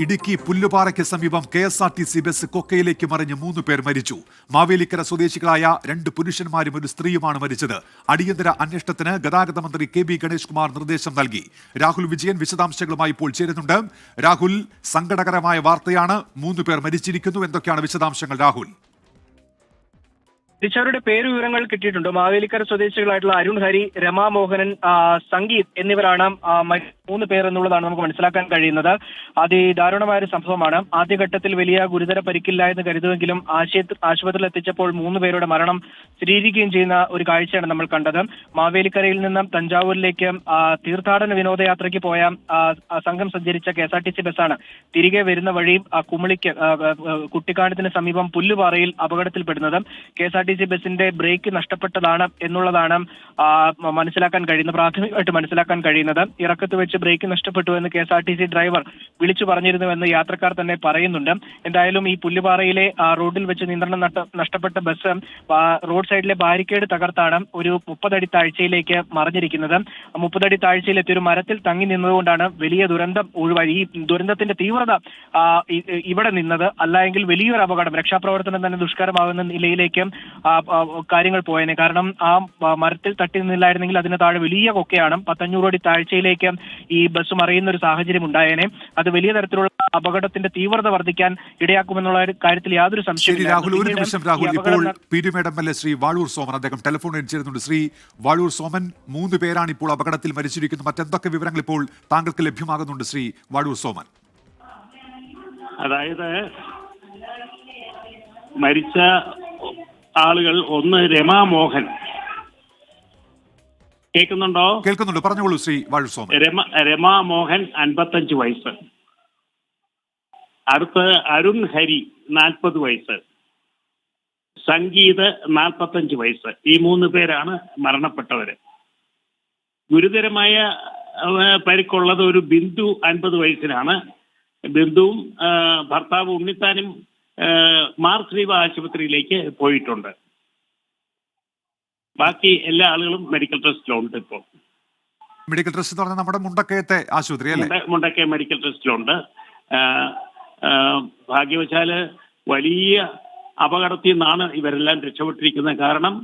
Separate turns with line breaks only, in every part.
ഇടുക്കി പുല്ലുപാറയ്ക്ക് സമീപം K S R T C bus കൊക്കയിലേക്ക് മറിഞ്ഞ് മൂന്ന് പേർ മരിച്ചു. മാവേലിക്കര സ്വദേശികളായ രണ്ട് പുരുഷന്മാരും ഒരു സ്ത്രീയുമാണ് മരിച്ചത്. അടിയന്തര അന്വേഷണത്തിന് ഗതാഗത മന്ത്രി കെ ബി ഗണേഷ് കുമാർ നിർദ്ദേശം നൽകി. രാഹുൽ വിജയൻ വിശദാംശങ്ങളുമായി ഇപ്പോൾ ചേരുന്നുണ്ട്. രാഹുൽ സങ്കടകരമായ വാർത്തയാണ്. മൂന്ന് പേർ മരിച്ചിരിക്കുന്നു. എന്തൊക്കെയാണ് വിശദാംശങ്ങൾ രാഹുൽ?
മരിച്ചവരുടെ പേര് വിവരങ്ങൾ കിട്ടിയിട്ടുണ്ട്. മാവേലിക്കര സ്വദേശികളായിട്ടുള്ള അരുൺ ഹരി രമാ മോഹനൻ സംഗീത് എന്നിവരാണ് മൂന്ന് പേർ എന്നുള്ളതാണ് നമുക്ക് മനസ്സിലാക്കാൻ കഴിയുന്നത്. അതിദാരുണമായ ഒരു സംഭവമാണ്. ആദ്യഘട്ടത്തിൽ വലിയ ഗുരുതര പരിക്കില്ല എന്ന് കരുതുമെങ്കിലും ആശുപത്രി ആശുപത്രിയിൽ എത്തിച്ചപ്പോൾ മൂന്ന് പേരുടെ മരണം സ്ഥിരീകരിക്കുകയും ചെയ്യുന്ന ഒരു കാഴ്ചയാണ് നമ്മൾ കണ്ടത്. മാവേലിക്കരയിൽ നിന്നും തഞ്ചാവൂരിലേക്ക് തീർത്ഥാടന വിനോദയാത്രയ്ക്ക് പോയ സംഘം സഞ്ചരിച്ച K S R T C ബസ്സാണ്. തിരികെ വരുന്ന വഴി കുമളിക്ക് കുട്ടിക്കാനത്തിന് സമീപം പുല്ലുപാറയിൽ അപകടത്തിൽപ്പെടുന്നത് K S R T C ബസിന്റെ ബ്രേക്ക് നഷ്ടപ്പെട്ടതാണ് എന്നുള്ളതാണ് മനസ്സിലാക്കാൻ കഴിയുന്നത് പ്രാഥമികമായിട്ട് മനസ്സിലാക്കാൻ കഴിയുന്നത്. ഇറക്കത്ത് വെച്ച് ബ്രേക്ക് നഷ്ടപ്പെട്ടു എന്ന് K S R T C driver വിളിച്ചു പറഞ്ഞിരുന്നുവെന്ന് യാത്രക്കാർ തന്നെ പറയുന്നുണ്ട്. എന്തായാലും ഈ പുല്ലുപാറയിലെ റോഡിൽ വെച്ച് നിയന്ത്രണം നഷ്ടപ്പെട്ട ബസ് റോഡ് സൈഡിലെ ബാരിക്കേഡ് തകർത്താണ് ഒരു മുപ്പതടി താഴ്ചയിലേക്ക് മറിഞ്ഞിരിക്കുന്നത്. മുപ്പതടി താഴ്ചയിലെത്തി ഒരു മരത്തിൽ തങ്ങി നിന്നതുകൊണ്ടാണ് വലിയ ദുരന്തം ഒഴിവായി. ഈ ദുരന്തത്തിന്റെ തീവ്രത ഇവിടെ നിന്നത് അല്ല എങ്കിൽ വലിയൊരു അപകടം. രക്ഷാപ്രവർത്തനം തന്നെ ദുഷ്കരമാകുന്ന നിലയിലേക്ക് കാര്യങ്ങൾ പോയേനെ. കാരണം ആ ആ, മരത്തിൽ തട്ടി നിന്നില്ലായിരുന്നെങ്കിൽ അതിന് താഴെ വലിയ കൊക്കയാണ് പത്തഞ്ഞൂറ് അടി താഴ്ചയിലേക്ക് ഈ ബസ് മറിയുന്ന ഒരു സാഹചര്യം ഉണ്ടായേനെ. അത് വലിയ തരത്തിലുള്ള അപകടത്തിന്റെ തീവ്രത വർദ്ധിക്കാൻ ഇടയാക്കുമെന്നുള്ള കാര്യത്തിൽ യാതൊരു സംശയവും
രാഹുൽ. ഒരു നിമിഷം രാഹുൽ. ഇപ്പോൾ P. Madam L Shri Vazhoor Soman? അദ്ദേഹം ടെലിഫോൺ ചേരുന്നുണ്ട്. ശ്രീ വാഴൂർ സോമൻ മൂന്ന് പേരാണ് ഇപ്പോൾ അപകടത്തിൽ മരിച്ചിരിക്കുന്നത്. മറ്റെന്തൊക്കെ വിവരങ്ങൾ ഇപ്പോൾ താങ്കൾക്ക് ലഭ്യമാകുന്നുണ്ട് ശ്രീ വാഴൂർ സോമൻ?
അതായത് മരിച്ച ആളുകൾ ഒന്ന് രമാ മോഹൻ. കേൾക്കുന്നുണ്ടോ?
കേൾക്കുന്നുണ്ട്. പറഞ്ഞോളൂ ശ്രീ വാഴൂർ സോമൻ
രമ രമാ മോഹൻ അൻപത്തഞ്ച് വയസ്സ്. അടുത്ത് അരുൺ ഹരി നാൽപ്പത് വയസ്സ്. സംഗീത് നാൽപ്പത്തഞ്ച് വയസ്സ്. ഈ മൂന്ന് പേരാണ് മരണപ്പെട്ടവര്. ഗുരുതരമായ പരിക്കുള്ളത് ഒരു ബിന്ദു അൻപത് വയസ്സിനാണ്. ബിന്ദുവും ഭർത്താവ് ഉണ്ണിത്താനും മാർ ശ്രീവ ആശുപത്രിയിലേക്ക് പോയിട്ടുണ്ട്. ബാക്കി എല്ലാ ആളുകളും മെഡിക്കൽ ട്രസ്റ്റിലുണ്ട് ഇപ്പോൾ
മെഡിക്കൽ ട്രസ്റ്റ് എന്ന് പറഞ്ഞാൽ നമ്മുടെ മുണ്ടക്കയത്തെ ആശുപത്രി അല്ലേ?
മുണ്ടക്കയ മെഡിക്കൽ ട്രസ്റ്റിലുണ്ട് ഭാഗ്യവശാൽ വലിയ അപകടത്തിൽ നിന്നാണ് ഇവരെല്ലാം രക്ഷപ്പെട്ടിരിക്കുന്നത്. കാരണം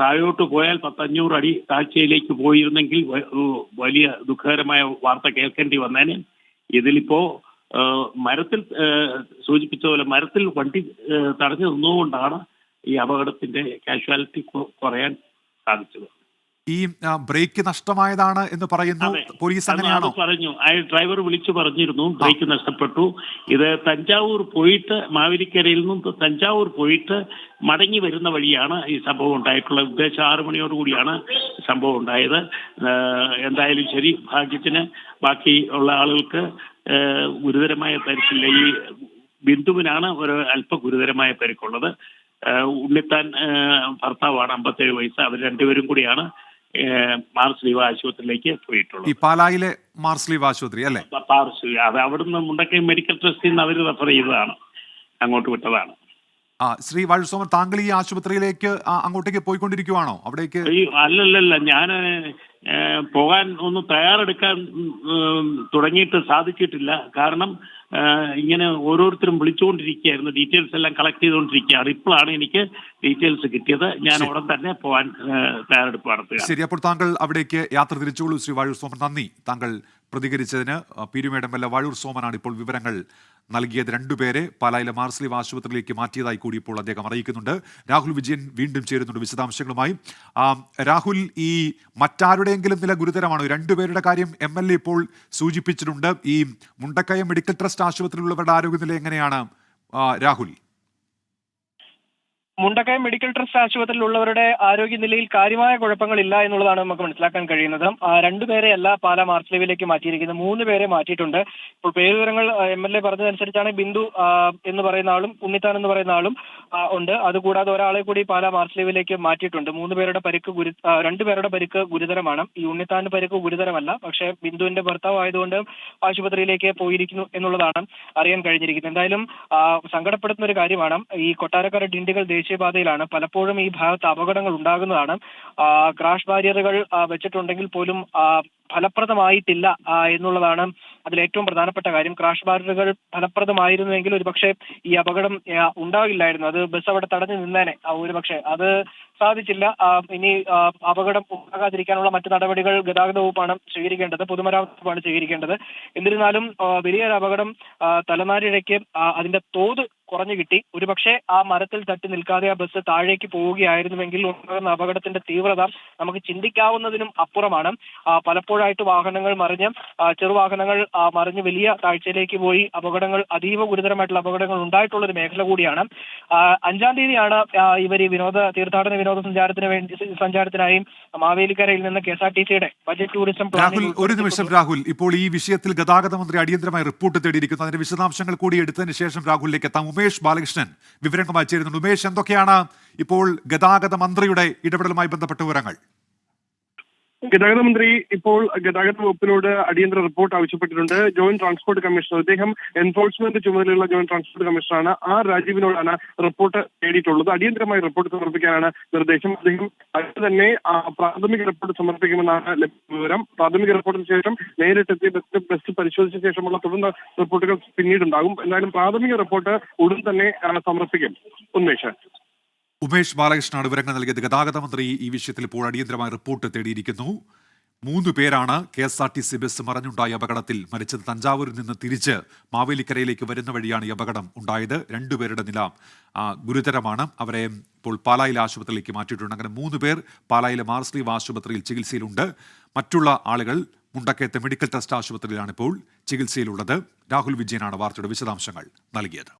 താഴോട്ട് പോയാൽ പത്തഞ്ഞൂറ് അടി താഴ്ചയിലേക്ക് പോയിരുന്നെങ്കിൽ വലിയ ദുഃഖകരമായ വാർത്ത കേൾക്കേണ്ടി വന്നേനെ. ഇതിലിപ്പോ മരത്തിൽ സൂചിപ്പിച്ച പോലെ മരത്തിൽ വണ്ടി തടഞ്ഞു നിന്നുകൊണ്ടാണ് ഈ അപകടത്തിന്റെ കാഷ്വാലിറ്റി കുറയാൻ സാധിച്ചത്.
ഈ ബ്രേക്ക് നഷ്ടമായതാണ് എന്ന് പറയുന്നു പോലീസ് അങ്ങനെയാണോ?
പറഞ്ഞു. ആ ഡ്രൈവർ വിളിച്ചു പറഞ്ഞിരുന്നു ബ്രേക്ക് നഷ്ടപ്പെട്ടു. ഇത് തഞ്ചാവൂർ പോയിട്ട് മാവേലിക്കരയിൽ നിന്നും തഞ്ചാവൂർ പോയിട്ട് മടങ്ങി വരുന്ന വഴിയാണ് ഈ സംഭവം ഉണ്ടായിട്ടുള്ളത് ഉദ്ദേശം. ആറു മണിയോടുകൂടിയാണ് സംഭവം ഉണ്ടായത്. എന്തായാലും ശരി ഭാഗ്യത്തിന് ബാക്കി ഉള്ള ആളുകൾക്ക് ഗുരുതരമായ പരിക്കില്ല ഈ ബിന്ദുവിനാണ് ഒരു അല്പ ഗുരുതരമായ പരിക്കുള്ളത്. ഉണ്ണിത്താൻ ഭർത്താവാണ് അമ്പത്തേഴ് വയസ്സ്. അവർ രണ്ടുപേരും കൂടിയാണ് മാർസ് ലീവ് ആശുപത്രിയിലേക്ക് പോയിട്ടുള്ളത്.
ഈ പാലായിലെ മാർസ്ലീവ് ആശുപത്രി അല്ലേ?
പാർശ്വ അത് അവിടുന്ന് മുണ്ടക്കൈ മെഡിക്കൽ ട്രസ്റ്റിൽ നിന്ന് അവർ റെഫർ ചെയ്തതാണ്. അങ്ങോട്ട് വിട്ടതാണ്.
ആ ശ്രീ വാഴൂർ സോമൻ താങ്കൾ ഈ ആശുപത്രിയിലേക്ക് അങ്ങോട്ടേക്ക് പോയിക്കൊണ്ടിരിക്കുവാണോ? അവിടേക്ക്
അല്ലല്ല അല്ലല്ലല്ല ഞാൻ പോകാൻ ഒന്ന് തയ്യാറെടുക്കാൻ തുടങ്ങിയിട്ട് സാധിച്ചിട്ടില്ല. കാരണം ഇങ്ങനെ ഓരോരുത്തരും വിളിച്ചുകൊണ്ടിരിക്കുകയായിരുന്നു. ഡീറ്റെയിൽസ് എല്ലാം കളക്ട് ചെയ്തുകൊണ്ടിരിക്കുകയാണ്. ഇപ്പോഴാണ് എനിക്ക് ഡീറ്റെയിൽസ് കിട്ടിയത്. ഞാൻ ഉടൻ തന്നെ പോകാൻ തയ്യാറെടുപ്പ് നടത്തുക
ശരി അപ്പോൾ താങ്കൾ അവിടേക്ക് യാത്ര തിരിച്ചോളൂ ശ്രീ സോമൻ നന്ദി. താങ്കൾ പ്രതികരിച്ചതിന് പീരുമേടമ്പല്ല വാഴൂർ സോമനാണ് ഇപ്പോൾ വിവരങ്ങൾ നൽകിയത്. രണ്ടുപേരെ പാലായിലെ മാർസ്ലീവ് ആശുപത്രിയിലേക്ക് മാറ്റിയതായി കൂടി ഇപ്പോൾ അദ്ദേഹം അറിയിക്കുന്നുണ്ട്. രാഹുൽ വിജയൻ വീണ്ടും ചേരുന്നുണ്ട് വിശദാംശങ്ങളുമായി. രാഹുൽ ഈ മറ്റാരുടെയെങ്കിലും നില ഗുരുതരമാണോ? രണ്ടുപേരുടെ കാര്യം എം എൽ എ ഇപ്പോൾ സൂചിപ്പിച്ചിട്ടുണ്ട്. ഈ മുണ്ടക്കയം മെഡിക്കൽ ട്രസ്റ്റ് ആശുപത്രിയിലുള്ളവരുടെ ആരോഗ്യനില എങ്ങനെയാണ്? രാഹുൽ.
മുണ്ടക്കയം മെഡിക്കൽ ട്രസ്റ്റ് ആശുപത്രിയിലുള്ളവരുടെ ആരോഗ്യനിലയിൽ കാര്യമായ കുഴപ്പങ്ങളില്ല എന്നുള്ളതാണ് നമുക്ക് മനസ്സിലാക്കാൻ കഴിയുന്നത്. രണ്ടുപേരെ അല്ല പാല മാർസ്ലീവിലേക്ക് മാറ്റിയിരിക്കുന്നത് മൂന്ന് പേരെ മാറ്റിയിട്ടുണ്ട്. ഇപ്പോൾ പേര് വിവരങ്ങൾ എം എൽ എ പറഞ്ഞതനുസരിച്ചാണ് ബിന്ദു എന്ന് പറയുന്ന ആളും ഉണ്ണിത്താൻ എന്ന് പറയുന്ന ആളും ഉണ്ട്. അതുകൂടാതെ ഒരാളെ കൂടി പാല മാർസ്ലീവിലേക്ക് മാറ്റിയിട്ടുണ്ട്. മൂന്ന് പേരുടെ പരിക്ക് ഗുരു രണ്ടുപേരുടെ പരിക്ക് ഗുരുതരമാണ്. ഈ ഉണ്ണിത്താന്റെ പരിക്ക് ഗുരുതരമല്ല. പക്ഷേ ബിന്ദുവിന്റെ ഭർത്താവ് ആയതുകൊണ്ട് ആശുപത്രിയിലേക്ക് പോയിരിക്കുന്നു എന്നുള്ളതാണ് അറിയാൻ കഴിഞ്ഞിരിക്കുന്നത്. എന്തായാലും സങ്കടപ്പെടുത്തുന്ന ഒരു കാര്യമാണ് ഈ കൊട്ടാരക്കര ഡിണ്ടിഗൽ ദേശീയപാതയിലാണ് പലപ്പോഴും ഈ ഭാഗത്ത് അപകടങ്ങൾ ഉണ്ടാകുന്നതാണ്. ക്രാഷ് ബാരിയറുകൾ വെച്ചിട്ടുണ്ടെങ്കിൽ പോലും ഫലപ്രദമായിട്ടില്ല എന്നുള്ളതാണ് അതിൽ ഏറ്റവും പ്രധാനപ്പെട്ട കാര്യം. ക്രാഷ് ബാരിയറുകൾ ഫലപ്രദമായിരുന്നുവെങ്കിൽ ഒരുപക്ഷെ ഈ അപകടം ഉണ്ടാകില്ലായിരുന്നു അത് ബസ് അവിടെ തടഞ്ഞു നിന്നേനെ ഒരുപക്ഷെ. അത് സാധിച്ചില്ല. ഇനി അപകടം ഉണ്ടാകാതിരിക്കാനുള്ള മറ്റു നടപടികൾ ഗതാഗത വകുപ്പാണ് സ്വീകരിക്കേണ്ടത് പൊതുമരാമത്ത് വകുപ്പാണ് സ്വീകരിക്കേണ്ടത്. എന്നിരുന്നാലും വലിയൊരു അപകടം തലനാരിഴയ്ക്ക് അതിന്റെ തോത് കുറഞ്ഞു കിട്ടി. ഒരുപക്ഷെ ആ മരത്തിൽ തട്ടി നിൽക്കാതെ ആ ബസ് താഴേക്ക് പോവുകയായിരുന്നുവെങ്കിൽ ഉണ്ടാകുന്ന അപകടത്തിന്റെ തീവ്രത നമുക്ക് ചിന്തിക്കാവുന്നതിനും അപ്പുറമാണ്. പലപ്പോഴായിട്ട് വാഹനങ്ങൾ മറിഞ്ഞ് ചെറുവാഹനങ്ങൾ മറിഞ്ഞ് വലിയ താഴ്ചയിലേക്ക് പോയി അപകടങ്ങൾ അതീവ ഗുരുതരമായിട്ടുള്ള അപകടങ്ങൾ ഉണ്ടായിട്ടുള്ള ഒരു മേഖല കൂടിയാണ്. അഞ്ചാം തീയതിയാണ് ഇവർ ഈ വിനോദ തീർത്ഥാടന വിനോദസഞ്ചാരത്തിന് വേണ്ടി സഞ്ചാരത്തിനായി മാവേലിക്കരയിൽ നിന്ന് കെ എസ് ആർ ടി സിയുടെ ബജറ്റ് ടൂറിസം
രാഹുൽ ഒരു നിമിഷം രാഹുൽ. ഇപ്പോൾ ഈ വിഷയത്തിൽ ഗതാഗത മന്ത്രി അടിയന്തരമായി റിപ്പോർട്ട് തേടിയിരിക്കുന്നു. അതിന്റെ വിശദാംശങ്ങൾ കൂടി എടുത്തതിന് ശേഷം രാഹുലിലേക്ക് എത്താം. ഉമേഷ് ബാലകൃഷ്ണൻ. വിവരങ്ങളുമായി ചേരുന്നുണ്ട്. ഉമേഷ് എന്തൊക്കെയാണ് ഇപ്പോൾ ഗതാഗത മന്ത്രിയുടെ ഇടപെടലുമായി ബന്ധപ്പെട്ട വിവരങ്ങൾ?
ഗതാഗത മന്ത്രി ഇപ്പോൾ ഗതാഗത വകുപ്പിനോട് അടിയന്തര റിപ്പോർട്ട് ആവശ്യപ്പെട്ടിട്ടുണ്ട്. ജോയിന്റ് ട്രാൻസ്പോർട്ട് കമ്മീഷണർ അദ്ദേഹം എൻഫോഴ്സ്മെന്റ് ചുമതലയുള്ള ജോയിന്റ് ട്രാൻസ്പോർട്ട് കമ്മീഷണറാണ് ആർ രാജീവിനോടാണ് റിപ്പോർട്ട് തേടിയിട്ടുള്ളത്. അടിയന്തരമായി റിപ്പോർട്ട് സമർപ്പിക്കാനാണ് നിർദ്ദേശം. അദ്ദേഹം അടുത്ത് തന്നെ പ്രാഥമിക റിപ്പോർട്ട് സമർപ്പിക്കുമെന്നാണ് വിവരം. പ്രാഥമിക റിപ്പോർട്ടിന് ശേഷം നേരിട്ടെത്തി ബസ് ബസ് പരിശോധിച്ച ശേഷമുള്ള തുടർന്ന് റിപ്പോർട്ടുകൾ പിന്നീടുണ്ടാകും. എന്തായാലും പ്രാഥമിക റിപ്പോർട്ട് ഉടൻ തന്നെ സമർപ്പിക്കും. ഉന്മേഷ്.
ഉമേഷ് ബാലകൃഷ്ണനാണ് വിവരങ്ങൾ നൽകിയത്. ഗതാഗത മന്ത്രി ഈ വിഷയത്തിൽ ഇപ്പോൾ അടിയന്തരമായ റിപ്പോർട്ട് തേടിയിരിക്കുന്നു. മൂന്ന് പേരാണ് K S R T C bus മറഞ്ഞുണ്ടായ അപകടത്തിൽ മരിച്ചത്. തഞ്ചാവൂരിൽ നിന്ന് തിരിച്ച് മാവേലിക്കരയിലേക്ക് വരുന്ന വഴിയാണ് ഈ അപകടം ഉണ്ടായത്. രണ്ടുപേരുടെ നില ഗുരുതരമാണ്. അവരെ ഇപ്പോൾ പാലായിലെ ആശുപത്രിയിലേക്ക് മാറ്റിയിട്ടുണ്ട്. അങ്ങനെ മൂന്ന് പേർ പാലായിലെ മാർസ്ലീവ് ആശുപത്രിയിൽ ചികിത്സയിലുണ്ട്. മറ്റുള്ള ആളുകൾ മുണ്ടക്കയത്തെ മെഡിക്കൽ ട്രസ്റ്റ് ആശുപത്രിയിലാണ് ഇപ്പോൾ ചികിത്സയിലുള്ളത്. രാഹുൽ വിജയനാണ് വാർത്തയുടെ വിശദാംശങ്ങൾ നൽകിയത്.